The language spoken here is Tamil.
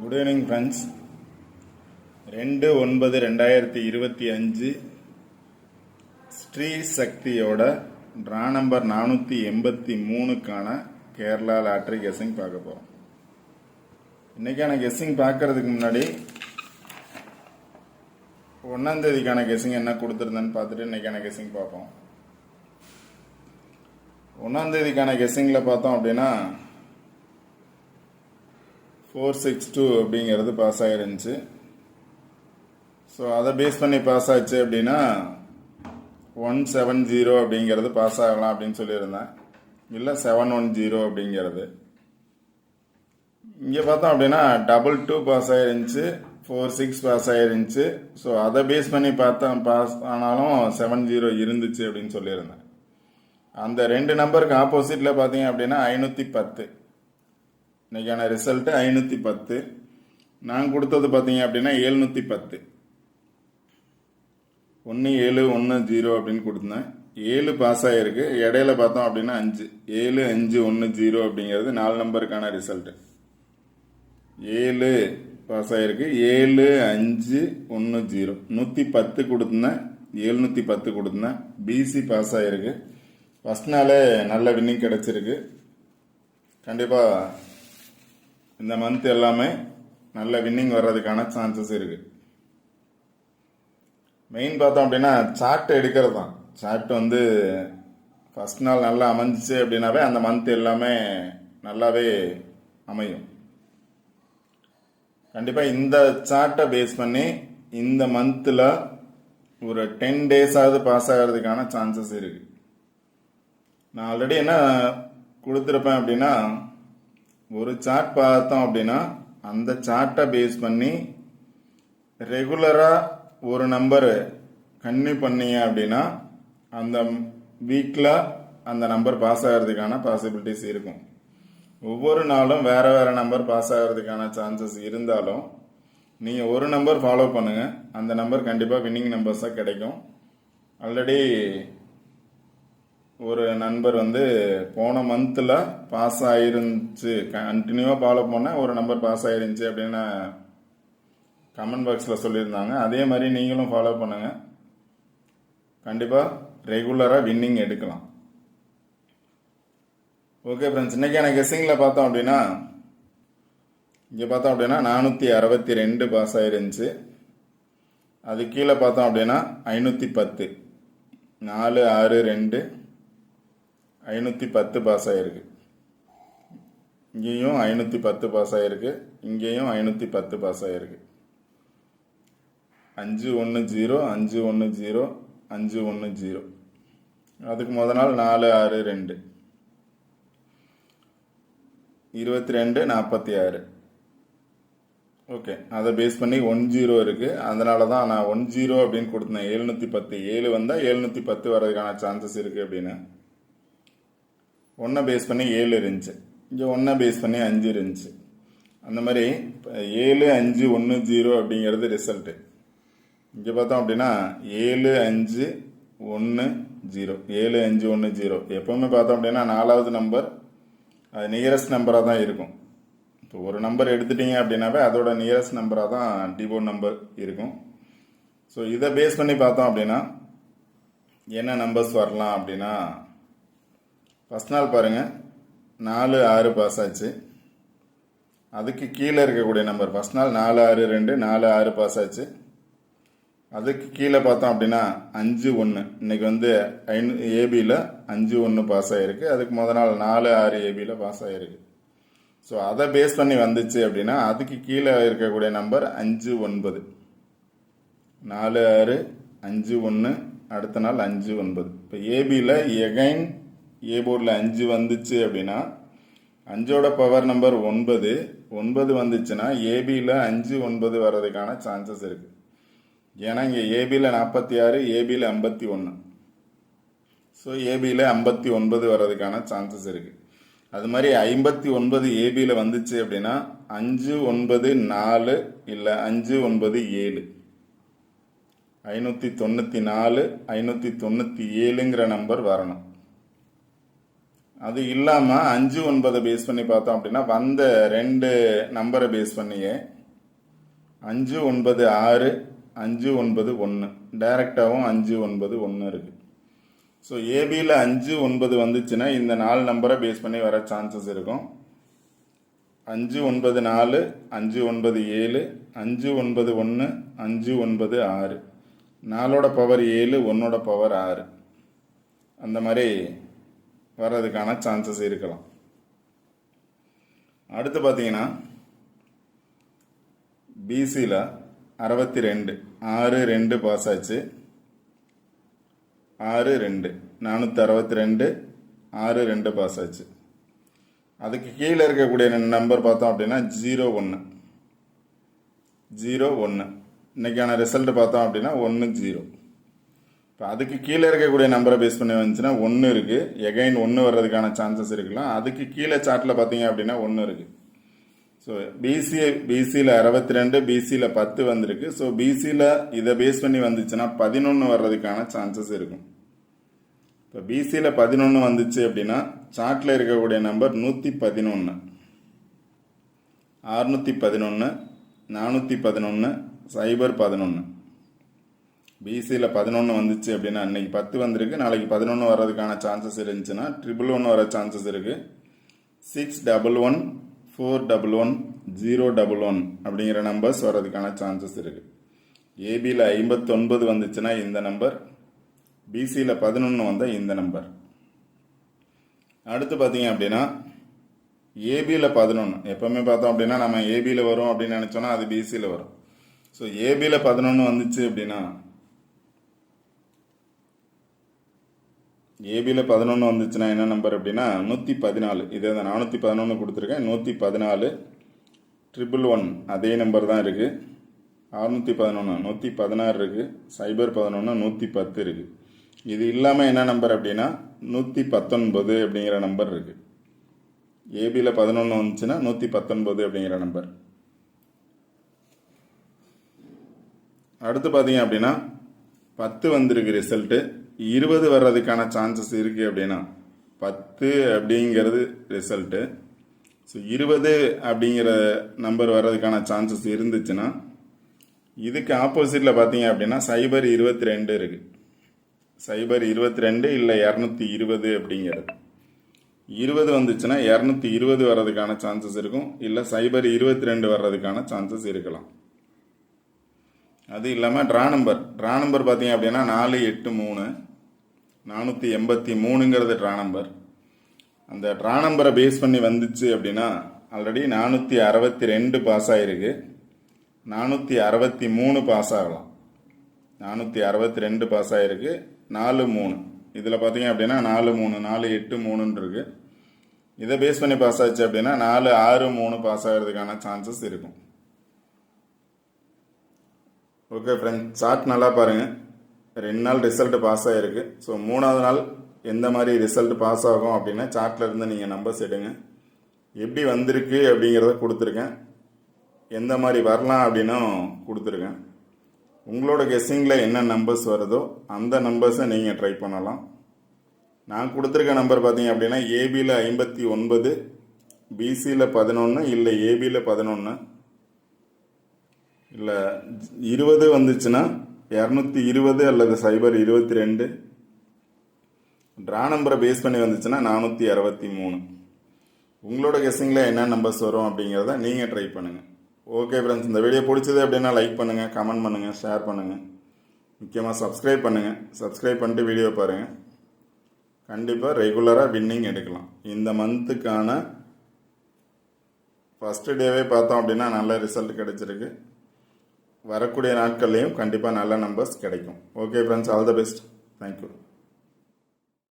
குட் ஈவினிங் ஃப்ரெண்ட்ஸ் ரெண்டு ஒன்பது ரெண்டாயிரத்தி இருபத்தி அஞ்சு ஸ்ரீ சக்தியோட ட்ரா நம்பர் நானூற்றி எண்பத்தி மூணுக்கான கேரளா லாட்ரி கெஸ்ஸிங் பார்க்க போகிறோம் இன்றைக்கான கெஸ்ஸிங் பார்க்கறதுக்கு முன்னாடி ஒன்றாந்தேதிக்கான கெஸ்ஸிங் என்ன கொடுத்துருந்தேன்னு பார்த்துட்டு இன்றைக்கான கெஸ்ஸிங் பார்ப்போம். ஒன்றாம் தேதிக்கான கெஸ்ஸிங்கில் பார்த்தோம் அப்படின்னா ஃபோர் சிக்ஸ் டூ அப்படிங்கிறது பாஸ் ஆகிருந்துச்சு ஸோ அதை பேஸ் பண்ணி பாஸ் ஆச்சு அப்படின்னா ஒன் செவன் ஜீரோ அப்படிங்கிறது பாஸ் ஆகலாம் அப்படின்னு சொல்லியிருந்தேன். இல்லை செவன் ஒன் ஜீரோ அப்படிங்கிறது. இங்கே பார்த்தோம் அப்படின்னா டபுள் டூ பாஸ் ஆகிருந்துச்சு ஃபோர் சிக்ஸ் பாஸ் ஆகிருந்துச்சு ஸோ அதை பேஸ் பண்ணி பார்த்தேன் பாஸ் ஆனாலும் செவன் ஜீரோ இருந்துச்சு அப்படின்னு சொல்லியிருந்தேன். அந்த ரெண்டு நம்பருக்கு ஆப்போசிட்டில் பார்த்தீங்க அப்படின்னா ஐநூற்றி பத்து. இன்னைக்கான ரிசல்ட்டு ஐநூற்றி பத்து. நான் கொடுத்தது பார்த்தீங்க அப்படின்னா எழுநூற்றி பத்து. ஒன்று ஏழு ஒன்று ஜீரோ அப்படின்னு கொடுத்தேன். ஏழு பாஸ் ஆகிருக்கு இடையில பார்த்தோம் அப்படின்னா அஞ்சு. ஏழு அஞ்சு ஒன்று ஜீரோ அப்படிங்கிறது நாலு நம்பருக்கான ரிசல்ட்டு ஏழு பாஸ் ஆகிருக்கு ஏழு அஞ்சு ஒன்று ஜீரோ. நூற்றி பத்து கொடுத்துருந்தேன் எழுநூற்றி பத்து கொடுத்துருந்தேன் பிசி பாஸ் ஆகிருக்கு ஃபஸ்ட் நாளே நல்ல வின்னிங் கிடச்சிருக்கு. கண்டிப்பாக இந்த மந்த் எல்லாமே நல்ல வின்னிங் வர்றதுக்கான சான்சஸ் இருக்கு. மெயின் பார்த்தோம் அப்படின்னா சார்ட் எடுக்கிறது தான் சார்ட் வந்து ஃபர்ஸ்ட் நாள் நல்லா அமைஞ்சிச்சு அப்படின்னாவே அந்த மந்த் எல்லாமே நல்லாவே அமையும். கண்டிப்பாக இந்த சார்ட்டை பேஸ் பண்ணி இந்த மந்தில் ஒரு டென் டேஸாவது பாஸ் ஆகிறதுக்கான சான்சஸ் இருக்குது நான் ஆல்ரெடி என்ன கொடுத்துருப்பேன் அப்படின்னா ஒரு சார்ட் பார்த்தோம் அப்படின்னா அந்த சார்ட்டை பேஸ் பண்ணி ரெகுலராக ஒரு நம்பர் கன்னியூ பண்ணீங்க அப்படின்னா அந்த வீக்கில் அந்த நம்பர் பாஸ் ஆகிறதுக்கான பாசிபிலிட்டிஸ் இருக்கும். ஒவ்வொரு நாளும் வேறு வேறு நம்பர் பாஸ் ஆகிறதுக்கான சான்சஸ் இருந்தாலும் நீங்கள் ஒரு நம்பர் ஃபாலோ பண்ணுங்கள் அந்த நம்பர் கண்டிப்பாக வின்னிங் நம்பர்ஸாக கிடைக்கும். ஆல்ரெடி ஒரு நண்பர் வந்து போன மந்தில் பாஸ் ஆயிருந்துச்சு. கண்டினியூவாக ஃபாலோ பண்ண ஒரு நம்பர் பாஸ் ஆயிருந்துச்சு அப்படின்னு கமெண்ட் பாக்ஸில் சொல்லியிருந்தாங்க. அதே மாதிரி நீங்களும் ஃபாலோ பண்ணுங்கள் கண்டிப்பாக ரெகுலராக வின்னிங் எடுக்கலாம். ஓகே ஃப்ரெண்ட்ஸ் இன்னைக்கான கெஸ்ஸிங்கில் பார்த்தோம் அப்படின்னா இங்கே பார்த்தோம் அப்படின்னா நானூற்றி அறுபத்தி ரெண்டு பாஸ் ஆயிருந்துச்சு. அது கீழே பார்த்தோம் அப்படின்னா ஐநூற்றி பத்து. நாலு ஆறு ரெண்டு. ஐநூற்றி பத்து பாஸ் ஆகிருக்கு இங்கேயும் ஐநூற்றி பத்து பாஸ் ஆகிருக்கு இங்கேயும் ஐநூற்றி பத்து பாஸ் ஆகிருக்கு அஞ்சு ஒன்று ஜீரோ அஞ்சு ஒன்று ஜீரோ அஞ்சு ஒன்று ஜீரோ. அதுக்கு முத நாள் நாலு ஆறு ரெண்டு. இருபத்தி ரெண்டு நாற்பத்தி ஆறு. ஓகே அதை பேஸ் பண்ணி ஒன் ஜீரோ இருக்குது அதனால தான் நான் ஒன் ஜீரோ அப்படின்னு கொடுத்தேன். எழுநூற்றி பத்து ஏழு வந்தால் எழுநூற்றி பத்து வர்றதுக்கான சான்சஸ் இருக்குது அப்படின்னு. ஒன்றை பேஸ் பண்ணி ஏழு இருந்துச்சு. இங்கே ஒன்றை பேஸ் பண்ணி அஞ்சு இருந்துச்சு. அந்த மாதிரி இப்போ ஏழு அஞ்சு ஒன்று ஜீரோ அப்படிங்கிறது ரிசல்ட்டு இங்கே பார்த்தோம் அப்படின்னா ஏழு அஞ்சு ஒன்று ஜீரோ ஏழு அஞ்சு ஒன்று ஜீரோ எப்போவுமே பார்த்தோம் அப்படின்னா நாலாவது நம்பர் அது நியரஸ்ட் நம்பராக தான் இருக்கும். இப்போ ஒரு நம்பர் எடுத்துட்டீங்க அப்படின்னாவே அதோட நியரஸ்ட் நம்பராக தான் டிபோர்ட் நம்பர் இருக்கும். ஸோ இதை பேஸ் பண்ணி பார்த்தோம் அப்படின்னா என்ன நம்பர்ஸ் வரலாம் அப்படின்னா ஃபஸ்ட் நாள் பாருங்கள் நாலு ஆறு பாஸ் ஆச்சு. அதுக்கு கீழே இருக்கக்கூடிய நம்பர் ஃபஸ்ட் நாள் நாலு ஆறு ரெண்டு நாலு ஆறு பாஸ் ஆச்சு. அதுக்கு கீழே பார்த்தோம் அப்படின்னா அஞ்சு ஒன்று இன்னைக்கு வந்து ஐநூ ஏபியில் அஞ்சு ஒன்று பாஸ் ஆகிருக்கு அதுக்கு முத நாள் நாலு ஆறு ஏபியில் பாஸ் ஆகிருக்கு ஸோ அதை பேஸ் பண்ணி வந்துச்சு அப்படின்னா அதுக்கு கீழே இருக்கக்கூடிய நம்பர் அஞ்சு ஒன்பது. நாலு ஆறு அஞ்சு ஒன்று அடுத்த நாள் அஞ்சு ஒன்பது. இப்போ ஏபியில் எகைன் ஏ போர்டில் அஞ்சு வந்துச்சு அப்படின்னா அஞ்சோட பவர் நம்பர் ஒன்பது ஒன்பது வந்துச்சுன்னா ஏபியில் அஞ்சு ஒன்பது வர்றதுக்கான சான்சஸ் இருக்குது ஏன்னா இங்கே ஏபியில் நாற்பத்தி ஆறு ஏபியில் ஐம்பத்தி ஒன்று ஸோ ஏபியில் ஐம்பத்தி ஒன்பது வர்றதுக்கான சான்சஸ் இருக்குது அது மாதிரி ஐம்பத்தி ஒன்பது ஏபியில் வந்துச்சு அப்படின்னா அஞ்சு ஒன்பது நாலு இல்லை அஞ்சு ஒன்பது ஏழு. ஐநூற்றி தொண்ணூற்றி நாலு ஐநூற்றி தொண்ணூற்றி ஏழுங்கிற நம்பர் வரணும். அது இல்லாமல் அஞ்சு ஒன்பதை பேஸ் பண்ணி பார்த்தோம் அப்படின்னா வந்த ரெண்டு நம்பரை பேஸ் பண்ணியே. அஞ்சு ஒன்பது ஆறு அஞ்சு ஒன்பது ஒன்று டைரெக்டாகவும் அஞ்சு ஒன்பது ஒன்று இருக்குது ஸோ ஏபியில் அஞ்சு ஒன்பது வந்துச்சுன்னா இந்த நாலு நம்பரை பேஸ் பண்ணி வர சான்சஸ் இருக்கும். அஞ்சு ஒன்பது நாலு அஞ்சு ஒன்பது ஏழு அஞ்சு ஒன்பது ஒன்று அஞ்சு ஒன்பது ஆறு. நாலோட பவர் ஏழு ஒன்னோட பவர் ஆறு. அந்த மாதிரி வர்றதுக்கான சான்சஸ் இருக்கலாம். அடுத்து பார்த்தீங்கன்னா பிசியில் அறுபத்தி ரெண்டு ஆறு ரெண்டு பாஸ் ஆச்சு. ஆறு ரெண்டு நானூற்றி அறுபத்தி ரெண்டு ஆறு ரெண்டு பாஸ் ஆச்சு. அதுக்கு கீழே இருக்கக்கூடிய நம்பர் பார்த்தோம் அப்படின்னா ஜீரோ ஒன்று ஜீரோ ஒன்று இன்னைக்கான ரிசல்ட் பார்த்தோம் அப்படின்னா ஒன்று ஜீரோ இப்போ அதுக்கு கீழே இருக்கக்கூடிய நம்பரை பேஸ் பண்ணி வந்துச்சுன்னா ஒன்று இருக்குது எகைன் ஒன்று வர்றதுக்கான சான்சஸ் இருக்கலாம். அதுக்கு கீழே சார்ட்டில் பார்த்தீங்க அப்படின்னா ஒன்று இருக்குது ஸோ பிசி பிசியில் அறுபத்தி ரெண்டு பிசியில் பத்து வந்திருக்கு. ஸோ பிசியில் இதை பேஸ் பண்ணி வந்துச்சுன்னா பதினொன்று வர்றதுக்கான சான்சஸ் இருக்கும். இப்போ பிசியில் பதினொன்று வந்துச்சு அப்படின்னா சார்ட்டில் இருக்கக்கூடிய நம்பர் நூற்றி பதினொன்று அறுநூற்றி பதினொன்று நானூற்றி பதினொன்று சைபர் பதினொன்று பிசியில் பதினொன்று வந்துச்சு அப்படின்னா அன்னைக்கு பத்து வந்திருக்கு. நாளைக்கு பதினொன்று வர்றதுக்கான சான்சஸ் இருந்துச்சுன்னா ட்ரிபிள் ஒன் வர சான்சஸ் இருக்குது six double one four double one zero double one அப்படிங்கிற நம்பர்ஸ் வர்றதுக்கான சான்சஸ் இருக்குது ஏபியில் ஐம்பத்தொன்பது வந்துச்சுன்னா இந்த நம்பர் பிசியில் பதினொன்று வந்தால் இந்த நம்பர் அடுத்து பார்த்தீங்க அப்படின்னா ஏபியில் பதினொன்று எப்போவுமே பார்த்தோம் அப்படின்னா நம்ம ஏபியில் வரும் அப்படின்னு நினச்சோன்னா அது பிசியில் வரும். ஸோ ஏபியில் பதினொன்று வந்துச்சு அப்படின்னா ஏபியில் பதினொன்று வந்துச்சுன்னா என்ன நம்பர் அப்படின்னா நூற்றி பதினாலு. இதே தான் நானூற்றி பதினொன்று கொடுத்துருக்கேன். நூற்றி பதினாலு ட்ரிபிள் ஒன் அதே நம்பர் தான் இருக்குது அறுநூற்றி பதினொன்று நூற்றி பதினாறு இருக்குது சைபர் பதினொன்று நூற்றி பத்து இருக்குது இது இல்லாமல் என்ன நம்பர் அப்படின்னா நூற்றி பத்தொன்பது அப்படிங்கிற நம்பர் இருக்குது ஏபியில் பதினொன்று வந்துச்சுன்னா நூற்றி பத்தொன்பது அப்படிங்கிற நம்பர் அடுத்து பார்த்தீங்க அப்படின்னா பத்து வந்திருக்கு ரிசல்ட்டு இருபது வர்றதுக்கான சான்சஸ் இருக்குது அப்படின்னா பத்து அப்படிங்கிறது ரிசல்ட்டு ஸோ இருபது அப்படிங்கிற நம்பர் வர்றதுக்கான சான்சஸ் இருந்துச்சுன்னா இதுக்கு ஆப்போசிட்டில் பார்த்தீங்க அப்படின்னா சைபர் இருபத்தி ரெண்டு இருக்குது சைபர் இருபத்தி ரெண்டு இல்லை இரநூத்தி இருபது அப்படிங்கிறது. இருபது வந்துச்சுன்னா இரநூத்தி இருபது வர்றதுக்கான சான்சஸ் இருக்கும். இல்லை சைபர் இருபத்தி ரெண்டு வர்றதுக்கான சான்சஸ் இருக்கலாம். அது இல்லாமல் ட்ரா நம்பர் ட்ரா நம்பர் பார்த்தீங்க அப்படின்னா நாலு எட்டு மூணு. நானூற்றி எண்பத்தி மூணுங்கிறது ட்ரா நம்பர் அந்த ட்ரா நம்பரை பேஸ் பண்ணி வந்துச்சு அப்படின்னா ஆல்ரெடி நானூற்றி அறுபத்தி ரெண்டு பாஸ் ஆகிருக்கு நானூற்றி அறுபத்தி மூணு பாஸ் ஆகலாம். நானூற்றி அறுபத்தி ரெண்டு பாஸ் ஆகிருக்கு நாலு மூணு. இதில் பார்த்தீங்க அப்படின்னா நாலு மூணு நாலு எட்டு மூணுன்ருக்கு இதை பேஸ் பண்ணி பாஸ் ஆச்சு அப்படின்னா நாலு ஆறு மூணு பாஸ் ஆகிறதுக்கான சான்சஸ் இருக்கும். ஓகே ஃப்ரெண்ட் சார்ட் நல்லா பாருங்கள் ரெண்டு நாள் ரிசல்ட் பாஸ் ஆகிருக்கு ஸோ மூணாவது நாள் எந்த மாதிரி ரிசல்ட் பாஸ் ஆகும் அப்படின்னா சார்ட்டில் இருந்து நீங்கள் நம்பர்ஸ் எடுங்க. எப்படி வந்திருக்கு அப்படிங்கிறத கொடுத்துருக்கேன் எந்த மாதிரி வரலாம் அப்படின்னும் கொடுத்துருக்கேன் உங்களோட கெஸ்ஸிங்கில் என்ன நம்பர்ஸ் வருதோ அந்த நம்பர்ஸை நீங்கள் ட்ரை பண்ணலாம். நான் கொடுத்துருக்க நம்பர் பார்த்தீங்க அப்படின்னா ஏபியில் ஐம்பத்தி ஒன்பது பிசியில் பதினொன்று இல்லை ஏபியில் பதினொன்று இல்லை இருபது வந்துச்சுன்னா இரநூத்தி இருபது அல்லது சைபர் இருபத்தி ரெண்டு. ட்ரா நம்பரை பேஸ் பண்ணி வந்துச்சுன்னா நானூற்றி அறுபத்தி மூணு. உங்களோட கெஸ்ஸிங்கில் என்ன நம்பர்ஸ் வரும் அப்படிங்கிறத நீங்கள் ட்ரை பண்ணுங்கள் ஓகே ஃப்ரெண்ட்ஸ் இந்த வீடியோ பிடிச்சது அப்படின்னா லைக் பண்ணுங்கள் கமெண்ட் பண்ணுங்கள் ஷேர் பண்ணுங்கள் முக்கியமாக சப்ஸ்கிரைப் பண்ணுங்கள் சப்ஸ்கிரைப் பண்ணிட்டு வீடியோ பாருங்கள் கண்டிப்பாக ரெகுலராக வின்னிங் எடுக்கலாம். இந்த மந்த்துக்கான ஃபஸ்ட்டு டேவே பார்த்தோம் அப்படின்னா நல்ல ரிசல்ட் கிடைச்சிருக்கு. வரக்கூடிய நாட்கள்லேயும் கண்டிப்பாக நல்ல நம்பர்ஸ் கிடைக்கும். Okay friends all the best thank you